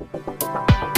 Thank you.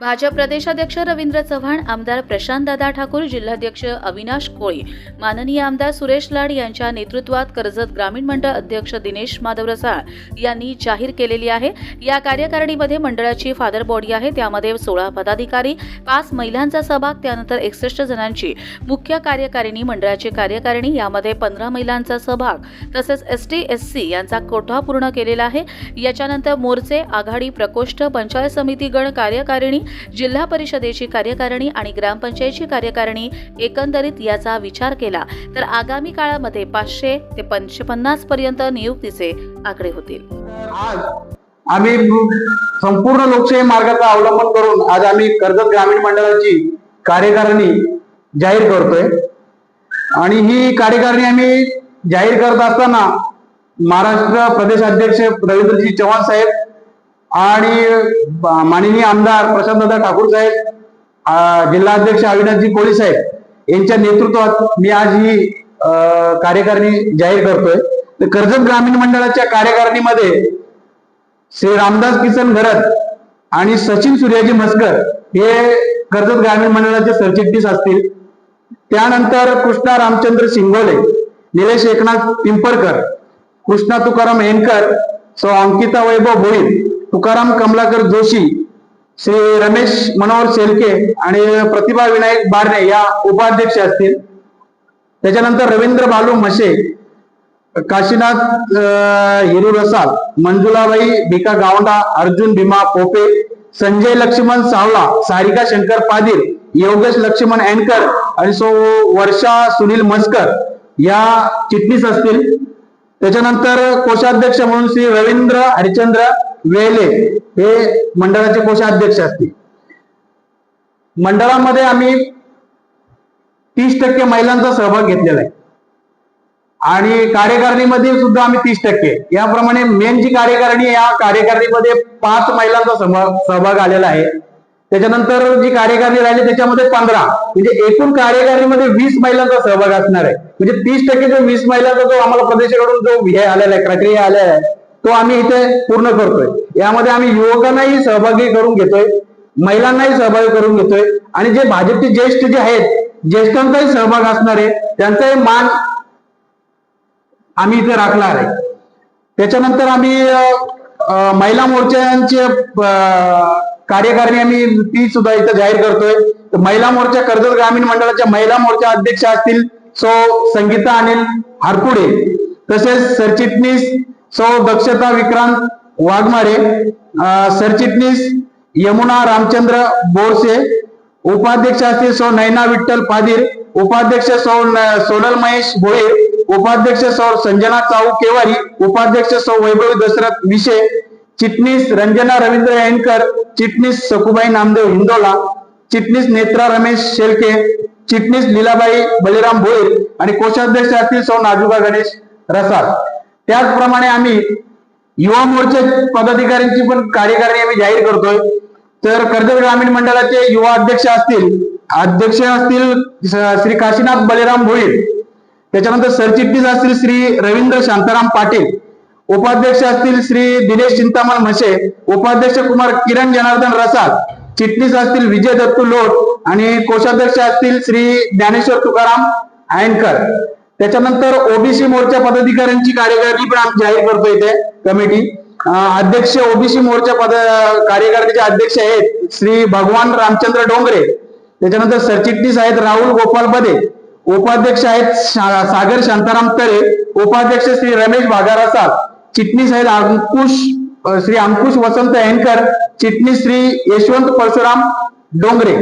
Bhajap प्रदेशाध्यक्ष रवींद्र चव्हाण आमदार प्रशांतदादा ठाकूर जिल्हाध्यक्ष अविनाश कोळी माननीय आमदार सुरेश लाड यांच्या नेतृत्वात कर्जत ग्रामीण मंडळ अध्यक्ष दिनेश माधव रसाळ यांनी जाहीर केलेली आहे. या कार्यकारिणीमध्ये मंडळाची फादर बॉडी आहे. त्यामध्ये सोळा पदाधिकारी पाच महिलांचा सहभाग त्यानंतर एकसष्ट जणांची मुख्य कार्यकारिणी मंडळाची कार्यकारिणी यामध्ये पंधरा महिलांचा सहभाग तसेच एस टी एस सी यांचा कोठा पूर्ण केलेला आहे. याच्यानंतर मोर्चे आघाडी प्रकोष्ठ पंचायत समिती गण कार्यकारिणी जिल्हा परिषदेची कार्यकारिणी आणि ग्रामपंचायतची कार्यकारिणी एकंदरीत याचा विचार केला तर आगामी काळामध्ये पाचशे ते पंचशे पन्नास पर्यंत नियुक्तीचे आकडे होतील. आज आम्ही संपूर्ण लोकशाही मार्गाचा अवलंबन करून आज आम्ही कर्जत ग्रामीण मंडळाची कार्यकारिणी जाहीर करतोय. आणि ही कार्यकारिणी आम्ही जाहीर करत असताना महाराष्ट्र प्रदेश अध्यक्ष रवींद्रजी चव्हाण साहेब आणि माननीय आमदार प्रशांतदादा ठाकूर साहेब जिल्हाध्यक्ष अविनाशजी कोळी साहेब यांच्या नेतृत्वात मी आज ही कार्यकारिणी जाहीर करतोय. तर कर्जत ग्रामीण मंडळाच्या कार्यकारिणीमध्ये श्री रामदास किसन घरत आणि सचिन सूर्याजी मस्कर हे कर्जत ग्रामीण मंडळाचे सरचिटणीस असतील. त्यानंतर कृष्णा रामचंद्र शिंगोले निलेश एकनाथ पिंपळकर कृष्णा तुकाराम हेनकर सौ अंकिता वैभव भोईर तुकाराम कमलाकर जोशी श्री रमेश मनोहर शेलके आणि प्रतिभा विनायक बारणे या उपाध्यक्ष असतील. त्याच्यानंतर रवींद्र बालू मशे काशीनाथ अं, हिरू रसाल मंजुलाबाई भिका गावंडा अर्जुन भीमा पोपे संजय लक्ष्मण सावला सारिका शंकर पादीर योगेश लक्ष्मण अँकर आणि सो वर्षा सुनील मस्कर या चिटणीस असतील. त्याच्यानंतर कोषाध्यक्ष म्हणून श्री रवींद्र हरिचंद्र वेले हे मंडळाचे कोषाध्यक्ष असतील. मंडळामध्ये आम्ही तीस टक्के महिलांचा सहभाग घेतलेला आहे. आणि कार्यकारिणीमध्ये सुद्धा आम्ही तीस टक्के. याप्रमाणे मेन जी कार्यकारिणी या कार्यकारिणीमध्ये पाच महिलांचा सहभाग सहभाग आलेला आहे. त्याच्यानंतर जी कार्यकारिणी राहिली त्याच्यामध्ये पंधरा. म्हणजे एकूण कार्यकारिणीमध्ये वीस महिलांचा सहभाग असणार आहे. म्हणजे तीस टक्के जो वीस महिलांचा जो आम्हाला प्रदेशाकडून जो हे आलेला आहे प्रक्रिया आलेला आहे तो आम्ही इथे पूर्ण करतोय. यामध्ये आम्ही युवकांनाही सहभागी करून घेतोय महिलांनाही सहभागी करून घेतोय आणि जे भाजपचे ज्येष्ठ जे आहेत ज्येष्ठांचाही सहभाग असणार आहे त्यांचाही मान आम्ही इथे राखणार आहे. त्याच्यानंतर आम्ही महिला मोर्चाचे कार्यकारिणी आम्ही ती सुद्धा इथं जाहीर करतोय. तर महिला मोर्चा कर्जत ग्रामीण मंडळाच्या महिला मोर्चा अध्यक्ष असतील सो संगीता अनिल हारपुडे तसेच सरचिटणीस सौ दक्षता विक्रांत वाघमारे सरचिटणीस यमुना रामचंद्र बोरसे उपाध्यक्ष असतील सौ नैना विठ्ठल पादीर उपाध्यक्ष सौ सोनल महेश भोईर उपाध्यक्ष सौ संजना चाऊ केवारी उपाध्यक्ष सौ वैभवी दशरथ विशे चिटणीस रंजना रवींद्र यांकर चिटणीस सकुबाई नामदेव हिंदोला चिटणीस नेत्रा रमेश शेलके चिटणीस लीलाबाई बलिराम भोईर आणि कोषाध्यक्ष असतील सौ नाजुबा गणेश रसाळ. त्याचप्रमाणे आम्ही युवा मोर्चे पदाधिकाऱ्यांची पण कार्यकारिणी आम्ही जाहीर करतोय. तर कर्जत ग्रामीण मंडळाचे युवा अध्यक्ष असतील अध्यक्ष असतील श्री काशीनाथ बलिराम भोईर त्याच्यानंतर सरचिटणीस असतील श्री रवींद्र शांताराम पाटील उपाध्यक्ष असतील श्री दिनेश चिंतामण म्हशे उपाध्यक्ष कुमार किरण जनार्दन रसाद चिटणीस असतील विजय दत्तू लोट आणि कोषाध्यक्ष असतील श्री ज्ञानेश्वर तुकाराम आयनकर. त्याच्यानंतर ओबीसी मोर्चा पदाधिकाऱ्यांची कार्यकारिणी पण आम्ही जाहीर करतो इथे कमिटी. अध्यक्ष ओबीसी मोर्चा पद कार्यकारिणीचे अध्यक्ष आहेत श्री भगवान रामचंद्र डोंगरे. त्याच्यानंतर सरचिटणीस आहेत राहुल गोपाल बदे. उपाध्यक्ष आहेत सागर शांताराम तरे. उपाध्यक्ष श्री रमेश भागारासा चिटणीस आहेत अंकुश श्री अंकुश वसंत हेनकर चिटणीस श्री यशवंत परशुराम डोंगरे.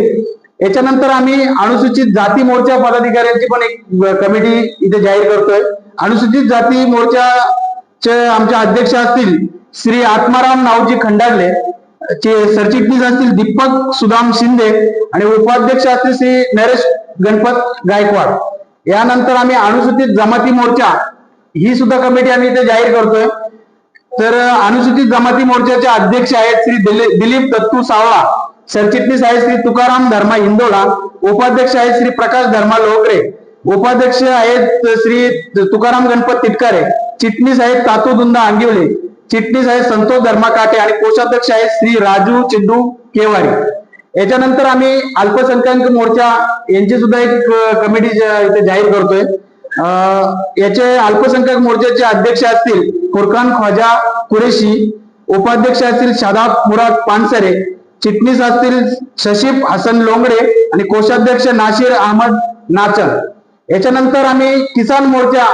याच्यानंतर आम्ही अनुसूचित जाती मोर्चा पदाधिकाऱ्यांची पण एक कमिटी इथे जाहीर करतोय. अनुसूचित जाती मोर्चाचे आमचे अध्यक्ष असतील श्री आत्माराम नावजी खंडारले चे सरचिटणीस असतील दीपक सुदाम शिंदे आणि उपाध्यक्ष असतील श्री नरेश गणपत गायकवाड. यानंतर आम्ही अनुसूचित जमाती मोर्चा ही सुद्धा कमिटी आम्ही इथे जाहीर करतोय. तर अनुसूचित जमाती मोर्चाचे अध्यक्ष आहेत श्री दिली- दिलीप दत्तू सावळा. सरचिटणीस आहेत श्री तुकाराम धर्मा इंदोला उपाध्यक्ष आहेत श्री प्रकाश धर्मा लोकरे उपाध्यक्ष आहेत श्री तुकाराम गणपत तिटकारे चिटणीस आहेत तातू दुंदा आंगिवले चिटणीस आहेत संतोष धर्मा काटे आणि कोषाध्यक्ष आहेत श्री राजू चिंडू केवारी. याच्यानंतर आम्ही अल्पसंख्याक मोर्चा यांची सुद्धा एक कमिटी इथे जाहीर करतोय. याचे अल्पसंख्याक मोर्चाचे अध्यक्ष असतील फुरकान ख्वाजा कुरेशी उपाध्यक्ष असतील शादाब मुराद पानसरे चिटणीस असतील शशीफ हसन लोंगडे आणि कोषाध्यक्ष नाशिर अहमद नाचन याच्यानंतर आम्ही किसान मोर्चा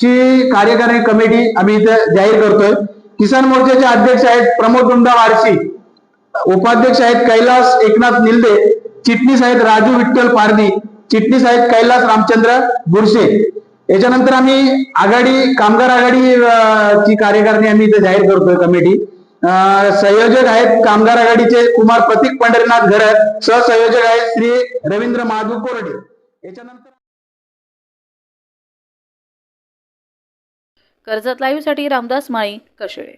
ची कार्यकारी कमिटी आम्ही इथे जाहीर करतोय. किसान मोर्चाचे अध्यक्ष आहेत प्रमोद गुंडा वारशी उपाध्यक्ष आहेत कैलास एकनाथ निलदे चिटणीस आहेत राजू विठ्ठल पारदी चिटणीस आहेत कैलास रामचंद्र बुरशे याच्यानंतर आम्ही आघाडी कामगार आघाडी ची कार्यकारिणी आम्ही इथे जाहीर करतोय कमिटी. संयोजक आहेत कामगार आघाडीचे कुमार प्रतीक पंढरीनाथ घरत सहसंयोजक आहेत श्री रवींद्र माधू कोरडे. याच्यानंतर कर्जत लाईव्हसाठी रामदास माळी कशेळे